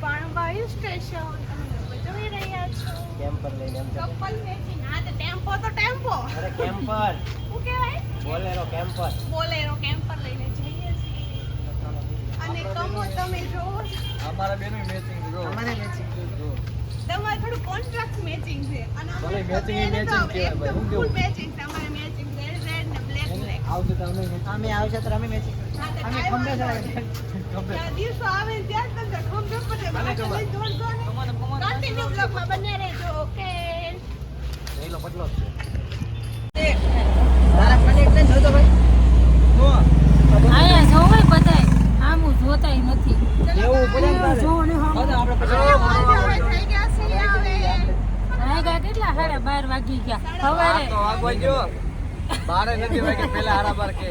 Hill station. તમે રહ્યા છો. કેમ્પર લઈને કપલ મેચિંગ હા તો ટેમ્પો તો ટેમ્પો. અરે કેમ્પર. શું કહેવાય? Bolero camper. બોલેરો કેમ્પર લઈને જઈએ છીએ. અને કમો તમે જો. અમારા બેનો મેચિંગ જો. અમારે મેચિંગ જો. તમારે થોડું કોન્ટ્રાક્ટ મેચિંગ છે. અને અમારે મેચિંગ matching કહેવાય કેવું? matching છે. અમારે મેચિંગ રેડ રેડ ને બ્લેક બ્લેક આવશે તમે અમે આવશે તો અમે મેચિંગ અમે કાંઈ ખંભે વાંધો ચડાવી ખબર ત્યાં દિવસો આવે ત્યાં તમને ખંભે પડે. ભલે બાકી ખબર. લઈ દોડજો ને. કન્ટિન્યુ બ્લોગમાં બને રહેજો ઓકે? એલો પતલો છે. તારા કનેક્ટ નહીં જોતો ભાઈ. આયા જોવાય બધાય. આમું જોતાય નથી. એવું પડે તારે. જોવો ને હમ. આપણે થઈ ગયા છીએ હવે કેટલા? સાડા બાર વાગી ગયા. સવારે. તો વાગવા ગયો બારે નથી વાગે પેલા હારા બાર કે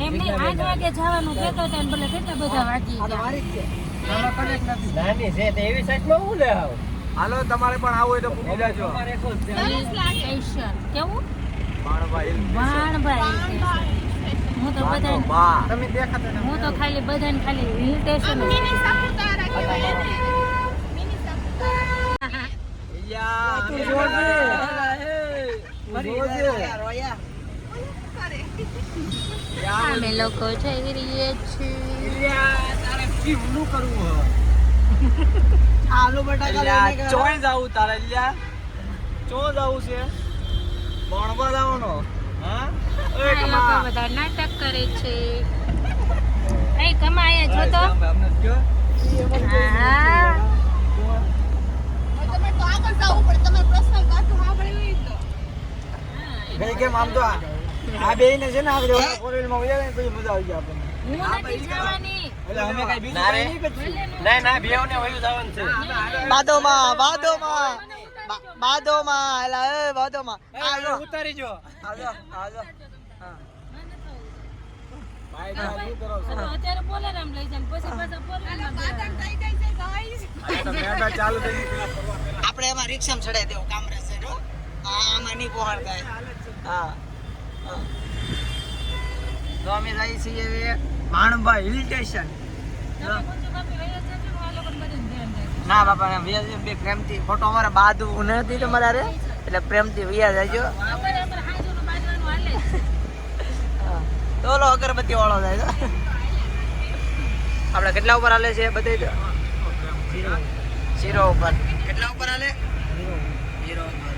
આઠ વાગે જવાનું કહેતો હતા ને ભલે કેટલા બધા વાગી છે. તારા કનેક્ટ નથી. નાની છે તે એવી સાઈઝમાં હું લે હાલો તમારે પણ આવું હોય તો પૂછી જાજો કેવું. હું તો બધા બા. તમે દેખાતા નથી. હું તો ખાલી બધાને ખાલી હિલ સ્ટેશન યા તું કે જોજે. તું જોજે. કરે અમે લોકો જઈ રહીએ છીએ. તારે કેવલું કરવું આલુ બટાકા લઈને ચોય જાવું તારે લ્યા ચો જાવું છે? ભણવા જવાનો? હા? આ લોકો બધા નાટક કરે છે. એ કમાય જો તો. હા તમે તો આગળ જવું પડે તમારે પ્રશ્ન કાઢો સાંભળવી હોય તો. કેમ આમ તો આ બે ને છે ને આપણે ફોર વ્હીલમાં વયા પછી મજા આવી જાય આપણને હું નથી જવાની એટલે અમે કઈ બીજું ના રે. કઈ નહીં કરશું ના ના બેવ ને વયું જવાનું છે બાદોમાં બાદોમાં બાદોમાં એલા એ બાદોમાં આજો ઉતારી જો આજો આજો હા ભાઈ ના શું કરો છો તો અત્યારે બોલેરામ લઈ જાય ને પછી પાછા બોલેરામ પાછળ થઈ ગઈ છે ગાઈસ આ તો મેડા ચાલુ થઈ ગઈ પેલા ફરવા પેલા આપણે એમાં રિક્ષા ચડાઈ દેવું કામ રહેશે હો. આમાં નહીં પહોંચ થાય હા હા. તો અમે જઈએ છીએ હવે માણભા હિલ સ્ટેશન વયા ને બાપા વ્યાજ બે પ્રેમથી. ફોટો અમારે બાદ નથી તમારા? રે એટલે પ્રેમથી વ્યાજ આવજો અમારે અમારે હાજરનું બાજવાનું હાલે. જ. તો ઓલો અગરબત્તી વાળો જાય તો આપણે કેટલા ઉપર હાલે છે બધે શીરો ઉપર. કેટલા ઉપર હાલે? શીરો ઉપર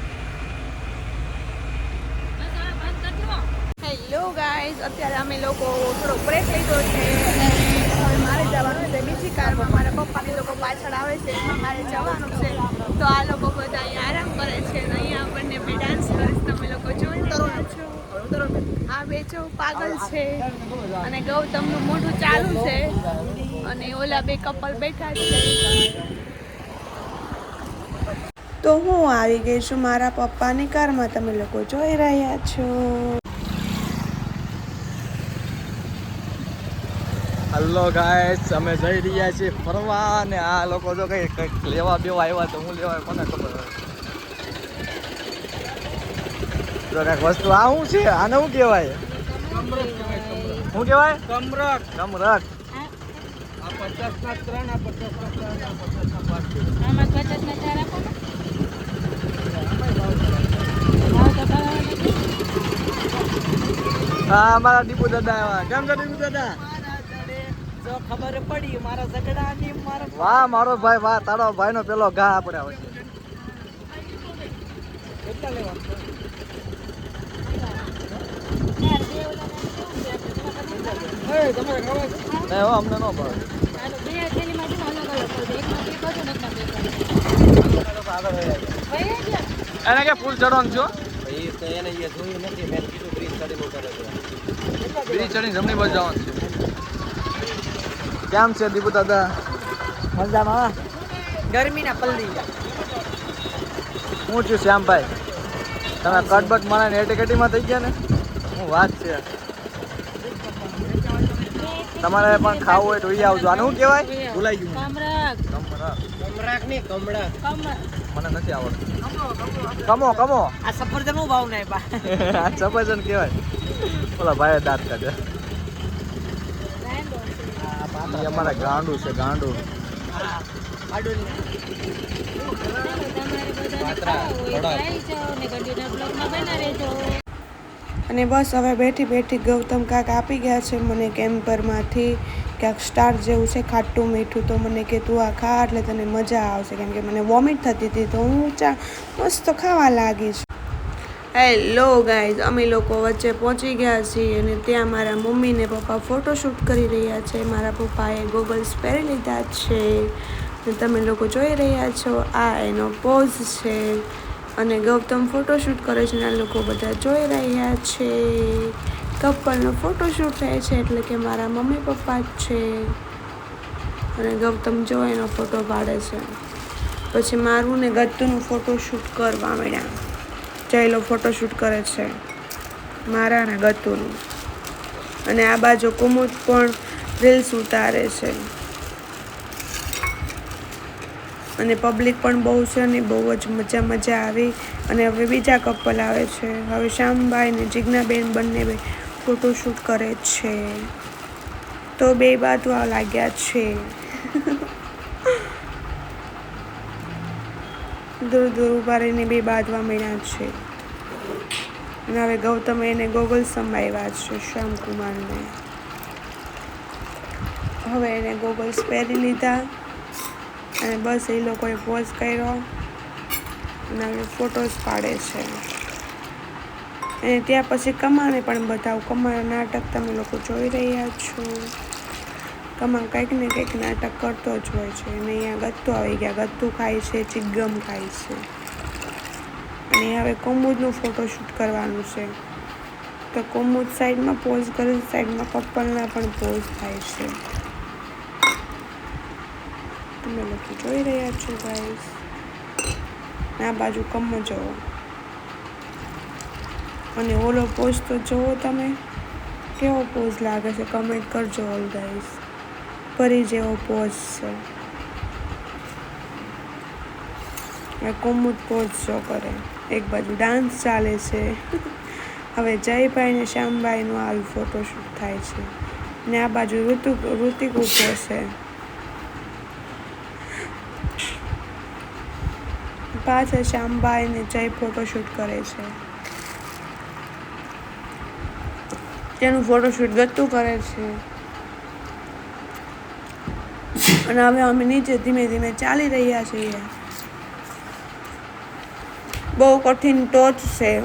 બસ હવે બંધ કરી દો. હેલો ગાઈઝ અત્યારે અમે લોકો થોડો બ્રેક લીધો છે. અને મારે જવાનું છે બીજી કારમાં. મારા પપ્પાની લોકો પાછળ આવે છે. મારે જવાનું છે. તો આ લોકો બધા અહીંયા આરામ કરે છે અને અહીંયા આપણને બે ડાન્સ કરે તમે લોકો જોઈ રહ્યા છો. આ બે જો પાગલ છે. અને ગૌતમનું મોઢું ચાલુ છે. અને ઓલા બે કપલ બેઠા છે. તો હું આવી ગઈ છું મારા પપ્પાની કારમાં. તમે લોકો જોઈ રહ્યા છો. હલો ગાઈસ અમે જઈ રહ્યા છીએ ફરવા અને આ લોકો જો કઈ કંઈક લેવા બેવા આવ્યા તો હું લેવા કોને ખબર હોય. કંઈક વસ્તુ આ શું છે? આને શું કહેવાય? શું કહેવાય? કમરક. કમરક. આ પચાસ ના ત્રણ આ પચાસ ના ત્રણ આ પચાસ ના પાંચ. આમાં પચાસના ચાર આપો ને. ભાવ તો ભાવ નથી. હા, અમારા દીપુ દાદા આવ્યા કેમ છે દીપુ દાદા? જો ખબર પડી મારા ઝઘડાની મારા વાહ, મારો ભાઈ, વાહ, તારો ભાઈ નો પેલો ઘા આપણે આવે છે. અમને ન ભાવે? એને કે ફૂલ ચડવાનું છો તો એને એ જોયું નથી મેં કીધું બ્રિજ ચડી ઉતરે છે. બીજી ચડી જમણી બાજુ જવાનું છે. કેમ છે દીપુ દાદા? મજામાં. ગરમીના પલ્લી. હું છું શ્યામભાઈ. તમે કટબટ મારા એટીકેટીમાં થઈ ગયા ને? હું વાત છે. તમારે પણ ખાવું હોય તો એ આવજો. આનું શું કહેવાય? ભૂલાઈ ગયું. કમરાક. ની કમળા મને નથી આવડતું. કમો કમો. આ સફરજન નો ભાવ નહીં બા આ સફરજન કહેવાય. ઓલા ભાઈ દાંત કાઢે. રાયડો અમારા ગાંડું છે ગાંડું. હા અને બસ હવે બેઠી બેઠી ગૌતમ કાક આપી ગયા છે મને કેમ્પરમાંથી. ક્યાંક સ્ટાર જેવું છે, ખાટું મીઠું, તો મને કે તું આ ખા એટલે તને મજા આવશે. કેમ કે મને વોમિટ થતી હતી, તો હું ચા મસ્ત ખાવા લાગી છું. હેલો ગાઈઝ અમે લોકો વચ્ચે પહોંચી ગયા છીએ અને ત્યાં મારા મમ્મી ને પપ્પા ફોટોશૂટ કરી રહ્યા છે. મારા પપ્પાએ ગોગલ્સ પહેરી લીધા છે. તમે લોકો જોઈ રહ્યા છો, આ એનો પોઝ છે. અને ગૌતમ ફોટોશૂટ કરે છે અને લોકો બધા જોઈ રહ્યા છે. કપલનો ફોટોશૂટ થાય છે એટલે કે મારા મમ્મી પપ્પા જ છે. અને ગૌતમ જો એનો ફોટો પાડે છે. પછી મારું ને ગત્તુનું ફોટોશૂટ કરવા મળ્યા જયલો ફોટોશૂટ કરે છે. મારા ને ગતુનું અને આ બાજુ કુમુદ પણ રીલ્સ ઉતારે છે. અને પબ્લિક પણ બહુ છે અને બહુ જ મજા મજા આવી. અને હવે બીજા કપલ આવે છે. હવે શ્યામભાઈ ને જિજ્ઞાબેન બંને બે ફોટોશૂટ કરે છે. તો બે બાજુ લાગ્યા છે. દૂર દૂર ઊભા રહીને બે બાંધવા મળ્યા છે. અને હવે ગૌતમ એને ગોગલ સંભાવ્યા છે શ્યામકુમારને હવે એને ગોગલ્સ પહેરી લીધા. અને બસ એ લોકોએ પોઝ કર્યો અને ફોટોઝ પાડે છે. અને ત્યાં પછી કમાને પણ બતાવું કમાના નાટક તમે લોકો જોઈ રહ્યા છો. કમા કંઈક ને કંઈક નાટક કરતો જ હોય છે. અને અહીંયા ગત્તુ આવી ગયા, ગત્તુ ખાય છે ચિગમ ખાય છે. અને હવે કુમુદનું ફોટોશૂટ કરવાનું છે. તો કુમુદ સાઈડમાં પોઝ કરે સાઈડમાં કપલના પણ પોઝ થાય છે. તમે લોકો જોઈ રહ્યા છો ગાઈસ આ બાજુ કમ જવો અને ઓલો પોઝ તો જુઓ તમે. કેવો પોઝ લાગે છે કમેન્ટ કરજો ઓલ ગાઈસ પરી જેવો પોઝ છે. કુમુદ પોઝ શો કરે. એક બાજુ ડાન્સ ચાલે છે. હવે જયભાઈ ને શ્યામભાઈનું આવી ફોટોશૂટ થાય છે. ને આ બાજુ ઋતુ ઋતિક ઊભો છે. પાછળ શ્યામભાઈ ને જય ફોટોશૂટ કરે છે. તેનું ફોટોશૂટ ગતું કરે છે. અને હવે અમે નીચે ધીમે ધીમે ચાલી રહ્યા છીએ. બહુ કઠિન ટોચ છે.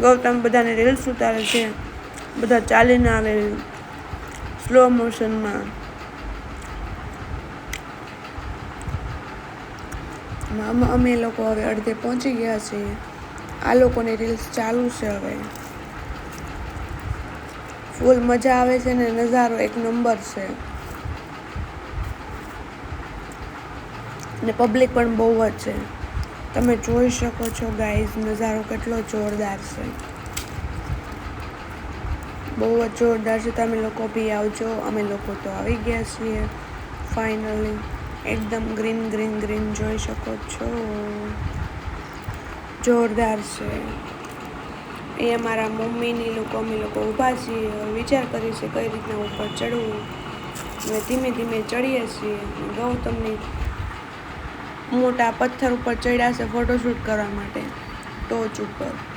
ગૌતમ બધાને રીલ્સ ઉતારે છે. બધા ચાલીને આવે સ્લો મોશનમાં આમ અમે લોકો હવે અડધે પહોંચી ગયા છીએ. આ લોકોની રીલ્સ ચાલુ છે હવે. ફૂલ મજા આવે છે ને નજારો એક નંબર છે. ને પબ્લિક પણ બહુ જ છે. તમે જોઈ શકો છો ગાઈઝ નજારો કેટલો જોરદાર છે. બહુ જ જોરદાર છે. તમે લોકો બી આવજો. અમે લોકો તો આવી ગયા છીએ ફાઇનલી એકદમ ગ્રીન ગ્રીન ગ્રીન જોઈ શકો છો. જોરદાર છે. એ અમારા મમ્મીની લોકો, અમે લોકો ઊભા છીએ હવે વિચાર કરીએ છીએ કઈ રીતના ઉપર ચડવું. અમે ધીમે ધીમે ચડીએ છીએ. ગૌતમની મોટા પથ્થર ઉપર ચડ્યા છે ફોટોશૂટ કરવા માટે. ટોચ ઉપર.